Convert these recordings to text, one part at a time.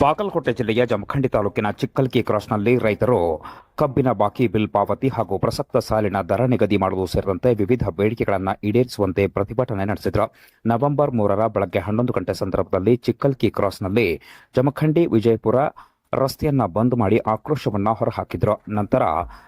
ಬಾಗಲಕೋಟೆ ಜಿಲ್ಲೆಯ ಜಮಖಂಡಿ ತಾಲೂಕಿನ ಚಿಕ್ಕಲ್ಕಿ ಕ್ರಾಸ್ನಲ್ಲಿ ರೈತರು ಕಬ್ಬಿನ ಬಾಕಿ ಬಿಲ್ ಪಾವತಿ ಹಾಗೂ ಪ್ರಸಕ್ತ ಸಾಲಿನ ದರ ನಿಗದಿ ಮಾಡುವುದು ಸೇರಿದಂತೆ ವಿವಿಧ ಬೇಡಿಕೆಗಳನ್ನು ಈಡೇರಿಸುವಂತೆ ಪ್ರತಿಭಟನೆ ನಡೆಸಿದರು. ನವೆಂಬರ್ ಮೂರರ ಬೆಳಗ್ಗೆ ಹನ್ನೊಂದು ಗಂಟೆ ಸಂದರ್ಭದಲ್ಲಿ ಚಿಕ್ಕಲ್ಕಿ ಕ್ರಾಸ್ನಲ್ಲಿ ಜಮಖಂಡಿ ವಿಜಯಪುರ ರಸ್ತೆಯನ್ನ ಬಂದ್ ಮಾಡಿ ಆಕ್ರೋಶವನ್ನ ಹೊರಹಾಕಿದ್ರು. ನಂತರ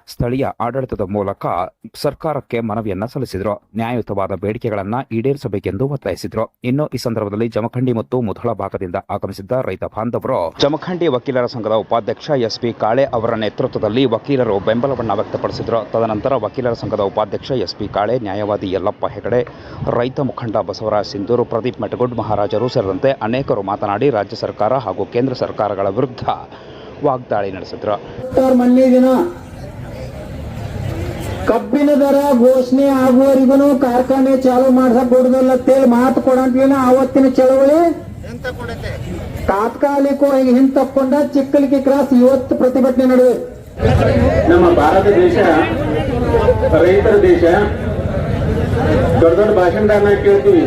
ಸ್ಥಳೀಯ ಆಡಳಿತದ ಮೂಲಕ ಸರ್ಕಾರಕ್ಕೆ ಮನವಿಯನ್ನ ಸಲ್ಲಿಸಿದ್ರು. ನ್ಯಾಯಯುತವಾದ ಬೇಡಿಕೆಗಳನ್ನ ಈಡೇರಿಸಬೇಕೆಂದು ಒತ್ತಾಯಿಸಿದ್ರು. ಇನ್ನು ಈ ಸಂದರ್ಭದಲ್ಲಿ ಜಮಖಂಡಿ ಮತ್ತು ಮುಧೋಳ ಭಾಗದಿಂದ ಆಗಮಿಸಿದ್ದ ರೈತ ಬಾಂಧವರು ಜಮಖಂಡಿ ವಕೀಲರ ಸಂಘದ ಉಪಾಧ್ಯಕ್ಷ ಎಸ್ ಪಿ ಕಾಳೆ ಅವರ ನೇತೃತ್ವದಲ್ಲಿ ವಕೀಲರು ಬೆಂಬಲವನ್ನ ವ್ಯಕ್ತಪಡಿಸಿದ್ರು. ತದನಂತರ ವಕೀಲರ ಸಂಘದ ಉಪಾಧ್ಯಕ್ಷ ಎಸ್ ಪಿ ಕಾಳೆ, ನ್ಯಾಯವಾದಿ ಯಲ್ಲಪ್ಪ ಹೆಗಡೆ, ರೈತ ಮುಖಂಡ ಬಸವರಾಜ್ ಸಿಂಧೂರು, ಪ್ರದೀಪ್ ಮೆಟಗುಡ್ ಮಹಾರಾಜರು ಸೇರಿದಂತೆ ಅನೇಕರು ಮಾತನಾಡಿ, ರಾಜ್ಯ ಸರ್ಕಾರ ಹಾಗೂ ಕೇಂದ್ರ ಸರ್ಕಾರಗಳ ವಿರುದ್ಧ ವಾಗ್ದಾಳಿ ನಡೆಸಿದ್ರು. ದಿನ ಕಬ್ಬಿನ ದರ ಘೋಷಣೆ ಆಗುವವರೆಗೂ ಕಾರ್ಖಾನೆ ಚಾಲು ಮಾಡಿಸಬಹುದಲ್ಲ ಕೊಡುದಿಲ್ಲ ಅಂತೇಳಿ ಮಾತು ಕೊಡಂತೀನ ಅವತ್ತಿನ ಚಳವಳಿ ತಾತ್ಕಾಲಿಕವಾಗಿ ಹಿಂತಕ್ಕೊಂಡ ಚಿಕ್ಕಲಿಗೆ ಕ್ರಾಸ್ ಇವತ್ತು ಪ್ರತಿಭಟನೆ ನಡುವೆ. ನಮ್ಮ ಭಾರತ ದೇಶ ರೈತರ ದೇಶ ದೊಡ್ಡ ದೊಡ್ಡ ಭಾಷಣಗಳನ್ನ ಕೇಳ್ತೀವಿ.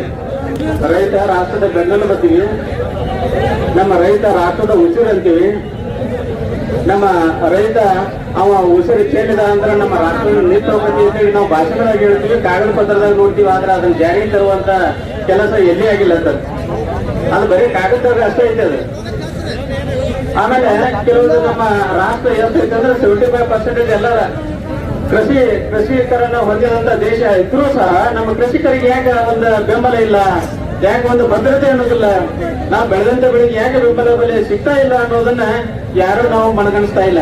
ರೈತ ರಾಷ್ಟ್ರದ ಬೆನ್ನಲು ಬರ್ತೀವಿ ನಮ್ಮ ರೈತ ರಾಷ್ಟ್ರದ ಉಸಿರು ಅಂತೀವಿ. ನಮ್ಮ ರೈತ, ಅವ ಉಸಿರು ಚೇಳಿದ ಅಂದ್ರೆ ನಮ್ಮ ರಾಷ್ಟ್ರದ ನಿಂತೋಗತಿ ಅಂತೇಳಿ ನಾವು ಭಾಷಣದಾಗ ಹೇಳ್ತೀವಿ ಕಾಗದ ಪತ್ರದಾಗ ನೋಡ್ತೀವಿ, ಆದ್ರೆ ಅದನ್ನ ಜಾರಿಗೆ ತರುವಂತ ಕೆಲಸ ಎಲ್ಲಿ ಆಗಿಲ್ಲ ಅಂತ ಅದು ಬರೀ ಕಾಗದದಾಗ ಅಷ್ಟೇ ಐತೆ ಅದು. ಆಮೇಲೆ ಕೆಲವೊಂದು ನಮ್ಮ ರಾಷ್ಟ್ರ ಎಷ್ಟೈತೆ ಅಂದ್ರೆ ಸೆವೆಂಟಿ ಫೈವ್ ಪರ್ಸೆಂಟೇಜ್ ಎಲ್ಲ ಕೃಷಿ, ಕೃಷಿಕರನ್ನ ಹೊಂದಿದಂತ ದೇಶ ಇದ್ರೂ ಸಹ ನಮ್ಮ ಕೃಷಿಕರಿಗೆ ಯಾಕೆ ಒಂದು ಬೆಂಬಲ ಇಲ್ಲ? ಯಾಕೆ ಒಂದು ಭದ್ರತೆ ಅನ್ನೋದಿಲ್ಲ? ನಾವು ಬೆಳೆದಂತ ಬೆಳೆಗೆ ಯಾಕೆ ಬೆಂಬಲ ಬೆಲೆ ಸಿಗ್ತಾ ಇಲ್ಲ ಅನ್ನೋದನ್ನ ಯಾರು ನಾವು ಮನಗಣಿಸ್ತಾ ಇಲ್ಲ.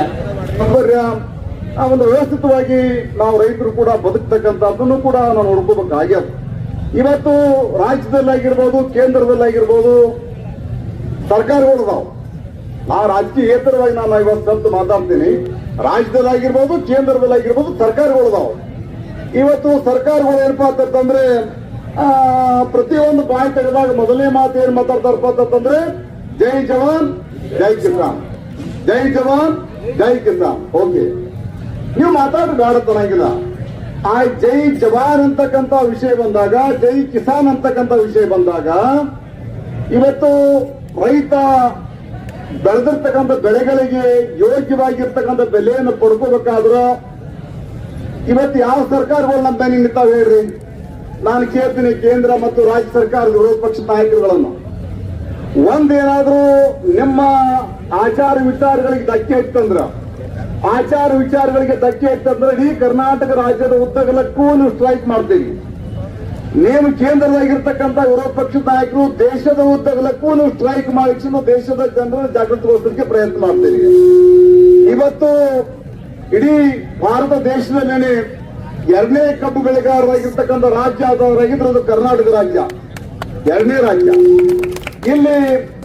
ಆ ಒಂದು ವ್ಯವಸ್ಥಿತವಾಗಿ ನಾವು ರೈತರು ಕೂಡ ಬದುಕ್ತಕ್ಕಂಥದ್ದನ್ನು ಕೂಡ ನಾವು ನೋಡ್ಕೋಬೇಕಾಗ್ಯದ ಇವತ್ತು ರಾಜ್ಯದಲ್ಲಾಗಿರ್ಬೋದು, ಕೇಂದ್ರದಲ್ಲಾಗಿರ್ಬೋದು, ಸರ್ಕಾರಗಳು ಆ ರಾಜಕೀಯೇತರವಾಗಿ ನಾನು ಇವತ್ತು ಮಾತಾಡ್ತೀನಿ. ರಾಜ್ಯದಲ್ಲಾಗಿರ್ಬೋದು, ಕೇಂದ್ರದಲ್ಲಾಗಿರ್ಬೋದು, ಸರ್ಕಾರಗಳು ಇವತ್ತು ಸರ್ಕಾರಗಳು ಏನಪ್ಪಾ ಅಂತಂದ್ರೆ ಪ್ರತಿಯೊಂದು ಬಾಯಿ ತೆಗೆದಾಗ ಮೊದಲನೇ ಮಾತು ಏನ್ ಮಾತಾಡ್ತಾರಪ್ಪ ಅಂತಂದ್ರೆ, ಜೈ ಜವಾನ್, ಜೈ ಕಿಸಾನ್. ಜೈ ಜವಾನ್, ಜೈ ಕಿಸಾನ್. ಓಕೆ ನೀವು ಮಾತಾಡೋದು ಬೇಡ ಚೆನ್ನಾಗಿಲ್ಲ ಆ ಜೈ ಜವಾನ್ ಅಂತಕ್ಕಂತ ವಿಷಯ ಬಂದಾಗ, ಜೈ ಕಿಸಾನ್ ಅಂತಕ್ಕಂತ ವಿಷಯ ಬಂದಾಗ, ಇವತ್ತು ರೈತ ಬೆಳೆದಿರ್ತಕ್ಕಂಥ ಬೆಳೆಗಳಿಗೆ ಯೋಗ್ಯವಾಗಿರ್ತಕ್ಕಂಥ ಬೆಲೆಯನ್ನು ಪಡ್ಕೋಬೇಕಾದ್ರೆ ಇವತ್ತು ಯಾವ ಸರ್ಕಾರಗಳು ನಮ್ಮ ನಿಂತಾವ ಹೇಳ್ರಿ? ನಾನು ಕೇಳ್ತೀನಿ ಕೇಂದ್ರ ಮತ್ತು ರಾಜ್ಯ ಸರ್ಕಾರದ ವಿರೋಧ ಪಕ್ಷದ ನಾಯಕರುಗಳನ್ನು. ಒಂದೇನಾದ್ರೂ ನಿಮ್ಮ ಆಚಾರ ವಿಚಾರಗಳಿಗೆ ಧಕ್ಕೆ ಇತ್ತಂದ್ರ ಆಚಾರ ವಿಚಾರಗಳಿಗೆ ಧಕ್ಕೆ ಇತ್ತಂದ್ರೆ ಇಡೀ ಕರ್ನಾಟಕ ರಾಜ್ಯದ ಉದ್ದಗಲಕ್ಕೂ ನೀವು ಸ್ಟ್ರೈಕ್ ಮಾಡ್ತೀವಿ ನೀವು ಕೇಂದ್ರದಾಗಿರ್ತಕ್ಕಂಥ ವಿರೋಧ ಪಕ್ಷದ ನಾಯಕರು ದೇಶದ ಉದ್ದಗಲಕ್ಕೂ ನೀವು ಸ್ಟ್ರೈಕ್ ಮಾಡಿಸಿ ದೇಶದ ಜನರನ್ನು ಜಾಗೃತಗೊಳಿಸಲಿಕ್ಕೆ ಪ್ರಯತ್ನ ಮಾಡ್ತೀವಿ ಇವತ್ತು ಇಡೀ ಭಾರತ ದೇಶದಲ್ಲೇನೆ ಎರಡನೇ ಕಬ್ಬು ಬೆಳೆಗಾರರಾಗಿರ್ತಕ್ಕಂಥ ರಾಜ್ಯ ಅದು ಕರ್ನಾಟಕ ರಾಜ್ಯ. ಎರಡನೇ ರಾಜ್ಯ. ಇಲ್ಲಿ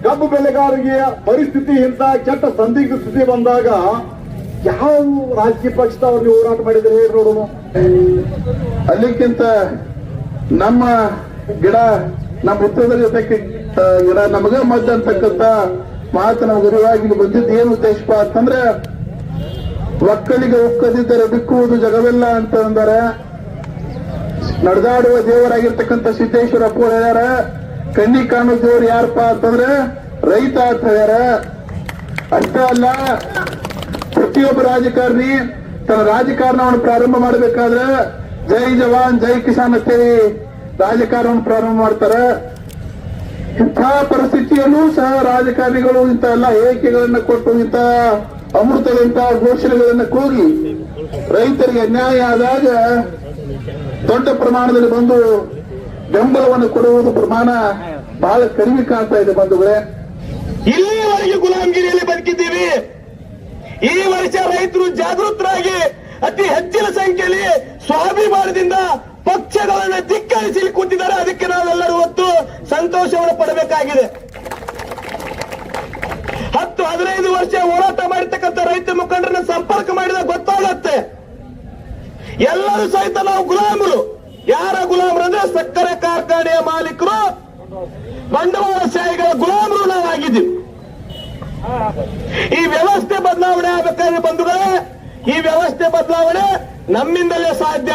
ಕಬ್ಬು ಬೆಳೆಗಾರರಿಗೆ ಪರಿಸ್ಥಿತಿ ಇಂತ ಕೆಟ್ಟ ಸಂದಿಗ್ಧ ಸ್ಥಿತಿ ಬಂದಾಗ ಯಾವ ರಾಜಕೀಯ ಪಕ್ಷದವ್ರಿಗೆ ಹೋರಾಟ ಮಾಡಿದ್ರೆ ಹೇಳಿ ನೋಡೋಣ. ಅಲ್ಲಿಕ್ಕಿಂತ ನಮ್ಮ ಗಿಡ ನಮ್ಮ ಉತ್ತರದ ಜೊತೆಗೆ ಆ, ಗಿಡ ನಮಗ ಮದ್ದು ಅಂತಕ್ಕಂಥ ಮಾತು ನಾವು ಗುರುವಾಗಿ ಬಂದಿದ್ದು ಏನು ಉದ್ದೇಶಪ್ಪ ಅಂತಂದ್ರೆ ಒಕ್ಕಲಿಗೆ ಉಕ್ಕದಿದ್ದರೆ ಬಿಕ್ಕುವುದು ಜಗವೆಲ್ಲ ಅಂತ ಅಂದರೆ. ನಡೆದಾಡುವ ದೇವರಾಗಿರ್ತಕ್ಕಂಥ ಸಿದ್ದೇಶ್ವರ ಅಪ್ಪ ಹೇಳ್ಯಾರ ಕಣ್ಣಿ ಕಾಣೋ ದೇವರು ಯಾರಪ್ಪ ಅಂತಂದ್ರೆ ರೈತ ಅಂತ ಹೇಳ್ಯಾರ. ಅಷ್ಟೇ ಅಲ್ಲ, ಪ್ರತಿಯೊಬ್ಬ ರಾಜಕಾರಣಿ ತನ್ನ ರಾಜಕಾರಣವನ್ನು ಪ್ರಾರಂಭ ಮಾಡಬೇಕಾದ್ರೆ ಜೈ ಜವಾನ್, ಜೈ ಕಿಸಾನ್ ಅಂತೇಳಿ ರಾಜಕಾರಣವನ್ನು ಪ್ರಾರಂಭ ಮಾಡ್ತಾರೆ. ಇಂಥ ಪರಿಸ್ಥಿತಿಯಲ್ಲೂ ಸಹ ರಾಜಕಾರಣಿಗಳು ಇಂಥ ಎಲ್ಲ ಏಕೆಗಳನ್ನ ಕೊಟ್ಟು ಇಂಥ ಅಮೃತದಂತ ಘೋಷಣೆಗಳನ್ನು ಕೂಗಿ ರೈತರಿಗೆ ಅನ್ಯಾಯ ಆದಾಗ ದೊಡ್ಡ ಪ್ರಮಾಣದಲ್ಲಿ ಬಂದು ಬೆಂಬಲವನ್ನು ಕೊಡುವುದು ಪ್ರಮಾಣ ಬಹಳ ಕಡಿಮೆ ಕಾಣ್ತಾ ಇದೆ ಬಂಧುಗಳೇ. ಇಲ್ಲಿಯವರೆಗೆ ಗುಲಾಮಗಿರಿಯಲ್ಲಿ ಬದುಕಿದ್ದೀವಿ. ಈ ವರ್ಷ ರೈತರು ಜಾಗೃತರಾಗಿ ಅತಿ ಹೆಚ್ಚಿನ ಸಂಖ್ಯೆಯಲ್ಲಿ ಸ್ವಾಭಿಮಾನದಿಂದ ಪಕ್ಷಗಳನ್ನು ಧಿಕ್ಕರಿಸಿ ಕೂತಿದ್ದಾರೆ. ಅದಕ್ಕೆ ನಾವೆಲ್ಲರೂ ಒತ್ತು ಸಂತೋಷವನ್ನು ಪಡಬೇಕಾಗಿದೆ ಹತ್ತು ಹದಿನೈದು ವರ್ಷ ಹೋರಾಟ ರೈತ ಮುಖಂಡರನ್ನ ಸಂಪರ್ಕ ಮಾಡಿದ ಗೊತ್ತಾಗತ್ತೆ. ಎಲ್ಲರೂ ಸಹಿತ ನಾವು ಗುಲಾಮರು. ಯಾರ ಗುಲಾಮರು ಅಂದ್ರೆ ಸಕ್ಕರೆ ಕಾರ್ಖಾನೆಯ ಮಾಲೀಕರು ಬಂಡವಾಳಶಾಹಿಗಳ ಗುಲಾಮರು ನಾವು ಆಗಿದ್ದೀವಿ. ಈ ವ್ಯವಸ್ಥೆ ಬದಲಾವಣೆ ಆಗಬೇಕಾದ್ರೆ ಬಂಧುಗಳೇ, ಈ ವ್ಯವಸ್ಥೆ ಬದಲಾವಣೆ ನಮ್ಮಿಂದಲೇ ಸಾಧ್ಯ.